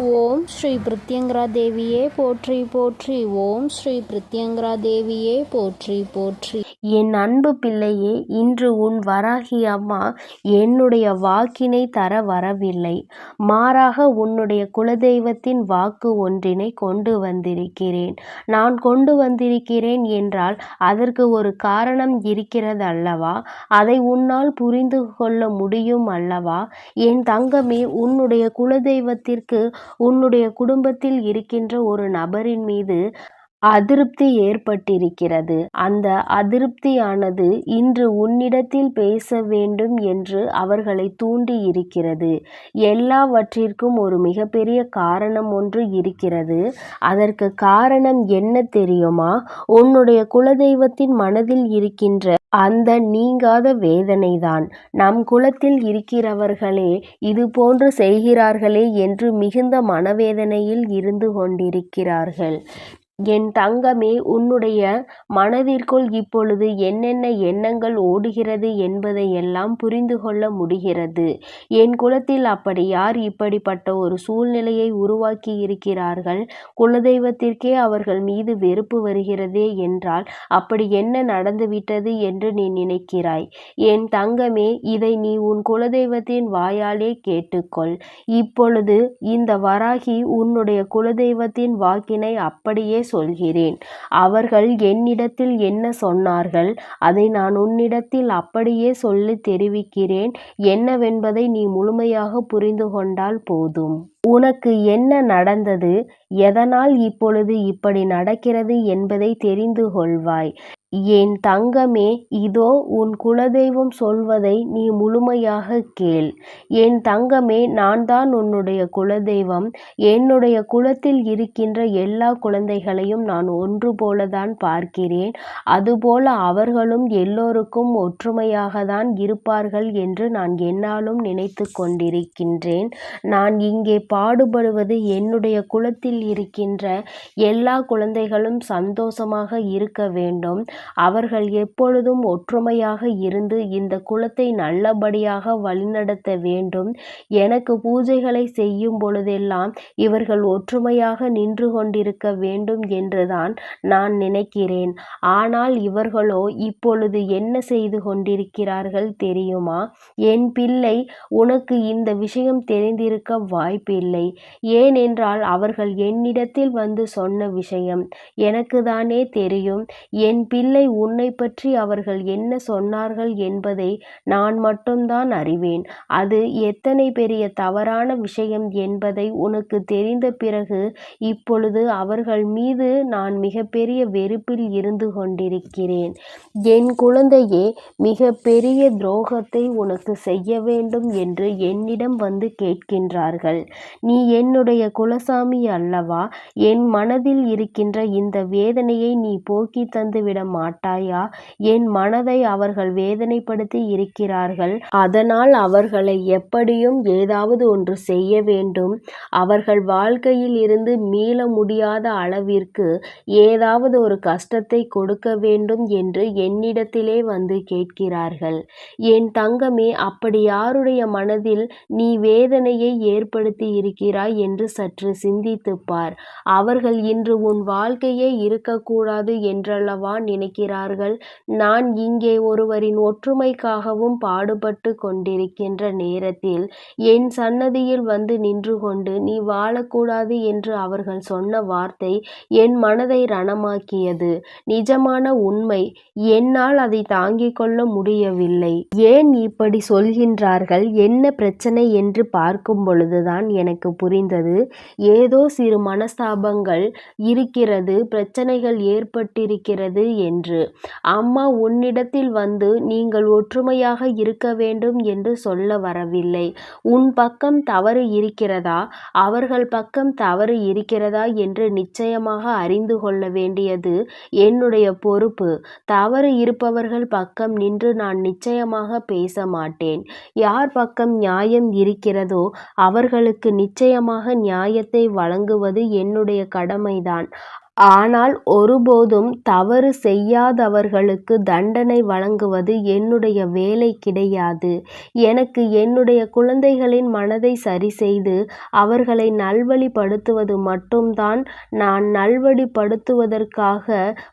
ஓம் ஸ்ரீ பிருத்யங்கரா தேவியே போற்றி போற்றி. ஓம் ஸ்ரீ பிருத்யங்கரா தேவியே போற்றி போற்றி. என் அன்பு பிள்ளையே இன்று உன் வராகி அம்மா என்னுடைய வாக்கினை தர வரவில்லை. மாறாக உன்னுடைய குலதெய்வத்தின் வாக்கு ஒன்றினை கொண்டு வந்திருக்கிறேன். நான் கொண்டு வந்திருக்கிறேன் என்றால் அதற்கு ஒரு காரணம் இருக்கிறது அல்லவா அதை உன்னால் புரிந்து கொள்ள முடியும் அல்லவா? என் தங்கமே உன்னுடைய குலதெய்வத்திற்கு உன்னுடைய குடும்பத்தில் இருக்கின்ற ஒரு நபரின் மீது அதிருப்தி ஏற்பட்டிருக்கிறது. அந்த அதிருப்தியானது இன்று உன்னிடத்தில் பேச வேண்டும் என்று அவர்களை தூண்டி இருக்கிறது எல்லாவற்றிற்கும் ஒரு மிகப்பெரிய காரணம் ஒன்று இருக்கிறது. அதற்கு காரணம் என்ன தெரியுமா? உன்னுடைய குலதெய்வத்தின் மனதில் இருக்கின்ற அந்த நீங்காத வேதனைதான். நம் குலத்தில் இருக்கிறவர்களே இது போன்று செய்கிறார்களே என்று மிகுந்த மனவேதனையில் இருந்து கொண்டிருக்கிறார்கள். என் தங்கமே உன்னுடைய மனதிற்குள் இப்பொழுது என்னென்ன எண்ணங்கள் ஓடுகிறது என்பதை எல்லாம் புரிந்து கொள்ள முடிகிறது. என் குலத்தில் அப்படி யார் இப்படிப்பட்ட ஒரு சூழ்நிலையை உருவாக்கி இருக்கிறார்கள் குலதெய்வத்திற்கே அவர்கள் மீது வெறுப்பு வருகிறதே என்றால் அப்படி என்ன நடந்துவிட்டது என்று நீ நினைக்கிறாய்? என் தங்கமே இதை நீ உன் குலதெய்வத்தின் வாயாலே கேட்டுக்கொள். இப்பொழுது இந்த வராகி உன்னுடைய குலதெய்வத்தின் வாக்கினை அப்படியே சொல்கிறேன். அவர்கள் என்னிடத்தில் என்ன சொன்னார்கள்? அதை நான் உன்னிடத்தில் அப்படியே சொல்லி தெரிவிக்கிறேன். என்னவென்பதை நீ முழுமையாக புரிந்து கொண்டால் போதும். உனக்கு என்ன நடந்தது? எதனால் இப்பொழுது இப்படி நடக்கிறது என்பதை தெரிந்து கொள்வாய். என் தங்கமே இதோ உன் குலதெய்வம் சொல்வதை நீ முழுமையாக கேள். என் தங்கமே நான் தான் உன்னுடைய குலதெய்வம். என்னுடைய குலத்தில் இருக்கின்ற எல்லா குழந்தைகளையும் நான் ஒன்று போலதான் பார்க்கிறேன். அதுபோல அவர்களும் எல்லோருக்கும் ஒற்றுமையாக தான் இருப்பார்கள் என்று நான் என்னாலும் நினைத்து கொண்டிருக்கின்றேன். நான் இங்கே பாடுபடுவது என்னுடைய குலத்தில் இருக்கின்ற எல்லா குழந்தைகளும் சந்தோஷமாக இருக்க வேண்டும். அவர்கள் எப்பொழுதும் ஒற்றுமையாக இருந்து இந்த குலத்தை நல்லபடியாக வழிநடத்த வேண்டும். எனக்கு பூஜைகளை செய்யும் பொழுதெல்லாம் இவர்கள் ஒற்றுமையாக நின்று கொண்டிருக்க வேண்டும் என்றுதான் நான் நினைக்கிறேன். ஆனால் இவர்களோ இப்பொழுது என்ன செய்து கொண்டிருக்கிறார்கள் தெரியுமா? என் பிள்ளை உனக்கு இந்த விஷயம் தெரிந்திருக்க வாய்ப்பில்லை. ஏனென்றால் அவர்கள் என்னிடத்தில் வந்து சொன்ன விஷயம். எனக்கு தானே தெரியும். என் பிள்ளை இல்லை உன்னை பற்றி அவர்கள் என்ன சொன்னார்கள் என்பதை நான் மட்டும்தான் அறிவேன். அது எத்தனை பெரிய தவறான விஷயம் என்பதை உனக்கு தெரிந்த பிறகு இப்பொழுது அவர்கள் மீது நான் மிகப்பெரிய வெறுப்பில் இருந்து கொண்டிருக்கிறேன். என் குழந்தையே மிக பெரிய துரோகத்தை உனக்கு செய்ய வேண்டும் என்று என்னிடம் வந்து கேட்கின்றார்கள். நீ என்னுடைய குலசாமி அல்லவா? என் மனதில் இருக்கின்ற இந்த வேதனையை நீ போக்கி தந்துவிட மாட்டாயா? என் மனதை அவர்கள் வேதனைப்படுத்தி இருக்கிறார்கள். அதனால் அவர்களை எப்படியும் ஏதாவது ஒன்று செய்ய வேண்டும். அவர்கள் வாழ்க்கையில் இருந்து மீள முடியாத அளவிற்கு ஏதாவது ஒரு கஷ்டத்தை கொடுக்க வேண்டும் என்று என்னிடத்திலே வந்து கேட்கிறார்கள். என் தங்கமே அப்படி யாருடைய மனதில் நீ வேதனையை ஏற்படுத்தி இருக்கிறாய் என்று சற்று சிந்தித்துப்பார் அவர்கள் இன்று உன் வாழ்க்கையே இருக்கக்கூடாது என்றல்லவா நினைக்கிறார்கள். நான் இங்கே ஒருவரின் ஒற்றுமைக்காகவும் பாடுபட்டு கொண்டிருக்கின்ற நேரத்தில் என் சன்னதியில் வந்து நின்று கொண்டு நீ வாழக்கூடாது என்று அவர்கள் சொன்ன வார்த்தை என் மனதை ரணமாக்கியது. நிஜமான உண்மை என்னால் அதை தாங்கிக் கொள்ள முடியவில்லை. ஏன் இப்படி சொல்கின்றார்கள்? என்ன பிரச்சனை என்று பார்க்கும் பொழுதுதான் எனக்கு புரிந்தது. ஏதோ சிறு மனஸ்தாபங்கள் இருக்கிறது பிரச்சனைகள் ஏற்பட்டிருக்கிறது என்று. அம்மா உன்னிடத்தில் வந்து நீங்கள் ஒற்றுமையாக இருக்க வேண்டும் என்று சொல்ல வரவில்லை. உன் பக்கம் தவறு இருக்கிறதா? அவர்கள் பக்கம் தவறு இருக்கிறதா என்று நிச்சயமாக அறிந்து கொள்ள வேண்டியது என்னுடைய பொறுப்பு. தவறு இருப்பவர்கள் பக்கம் நின்று நான் நிச்சயமாக பேச மாட்டேன். யார் பக்கம் நியாயம் இருக்கிறதோ அவர்களுக்கு நிச்சயமாக நியாயத்தை வழங்குவது என்னுடைய கடமைதான். ஆனால் ஒருபோதும் தவறு செய்யாதவர்களுக்கு தண்டனை வழங்குவது என்னுடைய வேலை கிடையாது. எனக்கு என்னுடைய குழந்தைகளின் மனதை சரிசெய்து அவர்களை நல்வழிப்படுத்துவது மட்டும்தான் நான் நல்வழிப்படுத்துவதற்காக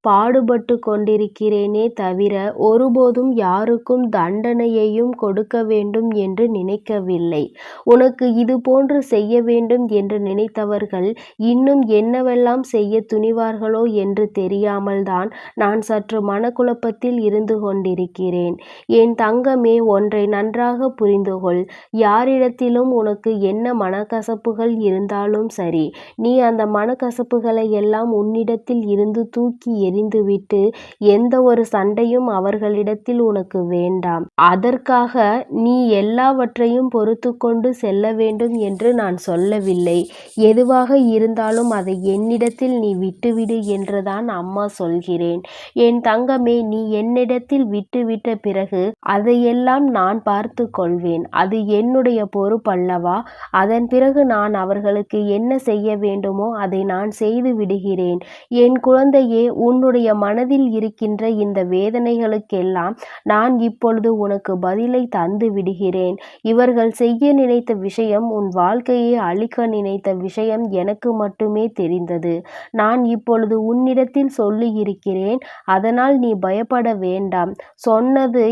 பாடுபட்டு கொண்டிருக்கிறேனே தவிர ஒருபோதும் யாருக்கும் தண்டனையையும் கொடுக்க வேண்டும் என்று நினைக்கவில்லை. உனக்கு இது போன்று செய்ய வேண்டும் என்று நினைத்தவர்கள் இன்னும் என்னவெல்லாம் செய்ய செய்வார்களோ என்று தெரியாமல்தான் நான் சற்று மனக்குழப்பத்தில் இருந்து கொண்டிருக்கிறேன். என் தங்கமே ஒன்றை நன்றாக புரிந்து கொள் யாரிடத்திலும் உனக்கு என்ன மனக்கசப்புகள் இருந்தாலும் சரி நீ அந்த மனக்கசப்புகளை எல்லாம் உன்னிடத்தில் இருந்து தூக்கி எறிந்துவிட்டு எந்த ஒரு சண்டையும் அவர்களிடத்தில் உனக்கு வேண்டாம். அதற்காக நீ எல்லாவற்றையும் பொறுத்து கொண்டு செல்ல வேண்டும் என்று நான் சொல்லவில்லை. எதுவாக இருந்தாலும் அதை என்னிடத்தில் நீ விட்டுவிடு என்றுதான் அம்மா சொல்கிறேன். என் தங்கமே நீ என்னிடத்தில் விட்டுவிட்ட பிறகு அதையெல்லாம் நான் பார்த்து கொள்வேன். அது என்னுடைய பொறுப்பல்லவா அதன் பிறகு நான் அவர்களுக்கு என்ன செய்ய வேண்டுமோ அதை நான் செய்து விடுகிறேன். என் குழந்தையே உன்னுடைய மனதில் இருக்கின்ற இந்த வேதனைகளுக்கெல்லாம் நான் இப்பொழுது உனக்கு பதிலை தந்து விடுகிறேன். இவர்கள் செய்ய நினைத்த விஷயம் உன் வாழ்க்கையை அழிக்க நினைத்த விஷயம் எனக்கு மட்டுமே தெரிந்தது. நான் இப்பொழுது உன்னிடத்தில் சொல்லியிருக்கிறேன் அதனால் நீ பயப்பட வேண்டாம். சொன்னது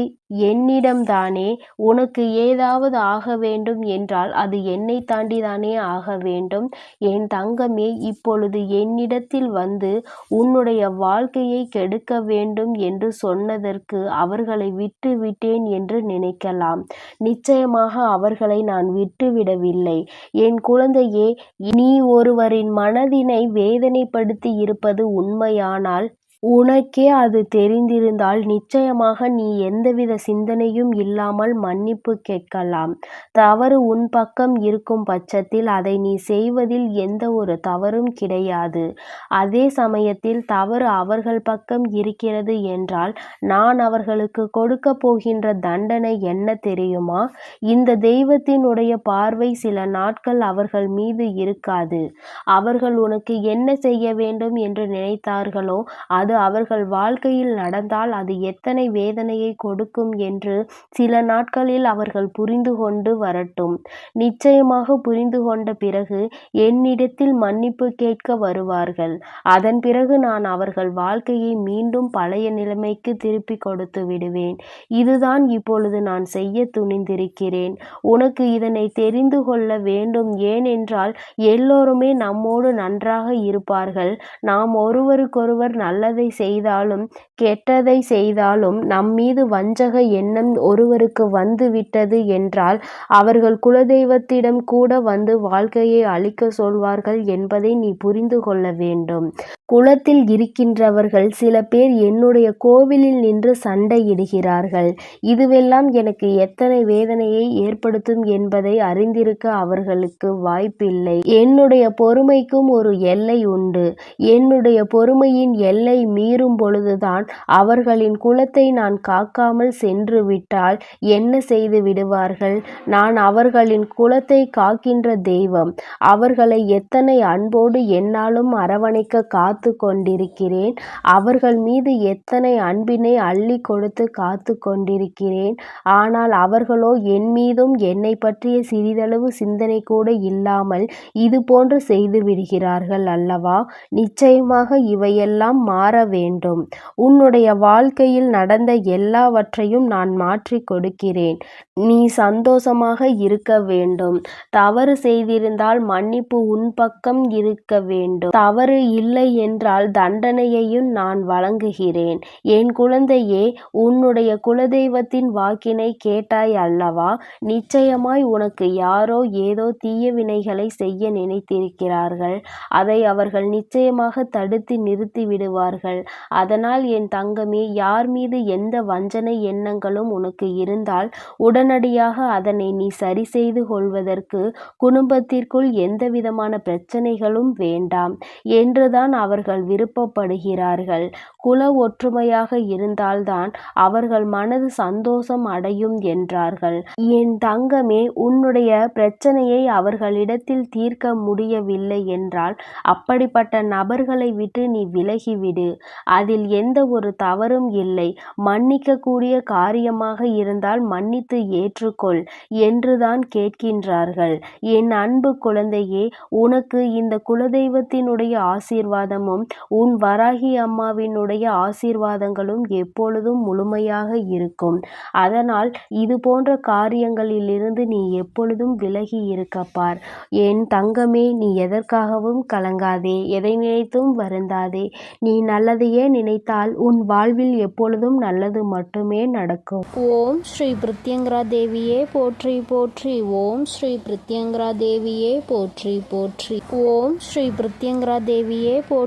என்னிடம்தானே உனக்கு ஏதாவது ஆக வேண்டும் என்றால் அது என்னை தாண்டிதானே ஆக வேண்டும். என் தங்கமே இப்பொழுது என்னிடத்தில் வந்து உன்னுடைய வாழ்க்கையை கெடுக்க வேண்டும் என்று சொன்னதற்கு அவர்களை விட்டு விட்டேன் என்று நினைக்கலாம். நிச்சயமாக அவர்களை நான் விட்டுவிடவில்லை. என் குழந்தையே நீ ஒருவரின் மனதினை வேதனைப்படுத்தி இருப்பது உண்மையானால் உனக்கே அது தெரிந்திருந்தால் நிச்சயமாக நீ எந்தவித சிந்தனையும் இல்லாமல் மன்னிப்பு கேட்கலாம். தவறு உன் பக்கம் இருக்கும் பட்சத்தில் அதை நீ செய்வதில் எந்த ஒரு தவறும் கிடையாது. அதே சமயத்தில் தவறு அவர்கள் பக்கம் இருக்கிறது என்றால் நான் அவர்களுக்கு கொடுக்க போகின்ற தண்டனை என்ன தெரியுமா? இந்த தெய்வத்தினுடைய பார்வை சில நாட்கள் அவர்கள் மீது இருக்காது. அவர்கள் உனக்கு என்ன செய்ய வேண்டும் என்று நினைத்தார்களோ அது அவர்கள் வாழ்க்கையில் நடந்தால் அது எத்தனை வேதனையை கொடுக்கும் என்று சில நாட்களில் அவர்கள் புரிந்து கொண்டு வரட்டும். நிச்சயமாக புரிந்து கொண்ட பிறகு என்னிடத்தில் மன்னிப்பு கேட்க வருவார்கள். அதன் பிறகு நான் அவர்கள் வாழ்க்கையை மீண்டும் பழைய நிலைமைக்கு திருப்பி கொடுத்து விடுவேன். இதுதான் இப்பொழுது நான் செய்ய துணிந்திருக்கிறேன். உனக்கு இதனை தெரிந்து கொள்ள வேண்டும். ஏனென்றால் எல்லோருமே நம்மோடு நன்றாக இருப்பார்கள். நாம் ஒருவருக்கொருவர் நல்லது செய்தாலும் கெட்டதை செய்தாலும் நம்மீது வஞ்சக எண்ணம் ஒருவருக்கு வந்து விட்டது என்றால் அவர்கள் குலதெய்வத்திடம் கூட வந்து வாழ்க்கையை அழிக்க சொல்வார்கள் என்பதை நீ புரிந்து கொள்ள வேண்டும். குளத்தில் இருக்கின்றவர்கள் சில பேர் என்னுடைய கோவிலில் நின்று சண்டையிடுகிறார்கள். இதுவெல்லாம் எனக்கு எத்தனை வேதனையை ஏற்படுத்தும் என்பதை அறிந்திருக்க அவர்களுக்கு வாய்ப்பில்லை. என்னுடைய பொறுமைக்கும் ஒரு எல்லை உண்டு. என்னுடைய பொறுமையின் எல்லை மீறும் பொழுதுதான் அவர்களின் குலத்தை நான் காக்காமல் சென்று விட்டால் என்ன செய்து விடுவார்கள்? நான் அவர்களின் குலத்தை காக்கின்ற தெய்வம். அவர்களை எத்தனை அன்போடு என்னாலும் அரவணைக்க காத்து கொண்டிருக்கிறேன் அவர்கள் மீது எத்தனை அன்பினை அள்ளி கொடுத்து காத்து கொண்டிருக்கிறேன் ஆனால் அவர்களோ என் மீதும் என்னை பற்றிய சிறிதளவு சிந்தனை கூட இல்லாமல் இது போன்று செய்து விடுகிறார்கள் அல்லவா? நிச்சயமாக இவையெல்லாம் மாற வேண்டும். உன்னுடைய வாழ்க்கையில் நடந்த எல்லாவற்றையும் நான் மாற்றி கொடுக்கிறேன். நீ சந்தோஷமாக இருக்க வேண்டும். தவறு செய்திருந்தால் மன்னிப்பு உன் பக்கம் இருக்க வேண்டும். தவறு இல்லை என்றால் தண்டனையையும் நான் வழங்குகிறேன். என் குழந்தையே உன்னுடைய குலதெய்வத்தின் வாக்கினை கேட்டாய் அல்லவா? நிச்சயமாய் உனக்கு யாரோ ஏதோ தீய வினைகளை செய்ய நினைத்திருக்கிறார்கள். அதை அவர்கள் நிச்சயமாக தடுத்து நிறுத்தி விடுவார்கள். அதனால் என் தங்கமே யார் மீது எந்த வஞ்சனை எண்ணங்களும் உனக்கு இருந்தால் உடனடியாக அதனை நீ சரி செய்து கொள்வதற்கு குடும்பத்திற்குள் எந்தவிதமான பிரச்சனைகளும் வேண்டாம். என்றுதான் அவர் அவர்கள் விருப்பப்படுகிறார்கள். குல ஒற்றுமையாக இருந்தால்தான் அவர்கள் மனது சந்தோஷம் அடையும் என்றார்கள். என் தங்கமே உன்னுடைய பிரச்சனையை அவர்களிடத்தில் தீர்க்க முடியவில்லை என்றால் அப்படிப்பட்ட நபர்களை விட்டு நீ விலகிவிடு. அதில் எந்த ஒரு தவறும் இல்லை. மன்னிக்கக்கூடிய காரியமாக இருந்தால் மன்னித்து ஏற்றுக்கொள் என்றுதான் கேட்கின்றார்கள். என் அன்பு குழந்தையே உனக்கு இந்த குலதெய்வத்தினுடைய ஆசீர்வாதம் ஆசீர்வாதமும் உன் வராகி அம்மாவினுடைய ஆசீர்வாதங்களும் எப்பொழுதும் முழுமையாக இருக்கும். அதனால் இது போன்ற காரியங்களிலிருந்து நீ எப்பொழுதும் விலகி இருக்கப்பார் என் தங்கமே நீ எதற்காகவும் கலங்காதே. எதை நினைத்தும் வருந்தாதே. நீ நல்லதையே நினைத்தால் உன் வாழ்வில் எப்பொழுதும் நல்லது மட்டுமே நடக்கும். ஓம் ஸ்ரீ பிரித்யங்கரா தேவியே போற்றி போற்றி. ஓம் ஸ்ரீ பிரித்யங்கரா தேவியே போற்றி போற்றி. ஓம் ஸ்ரீ பிரித்யங்கரா தேவியே போற்றி.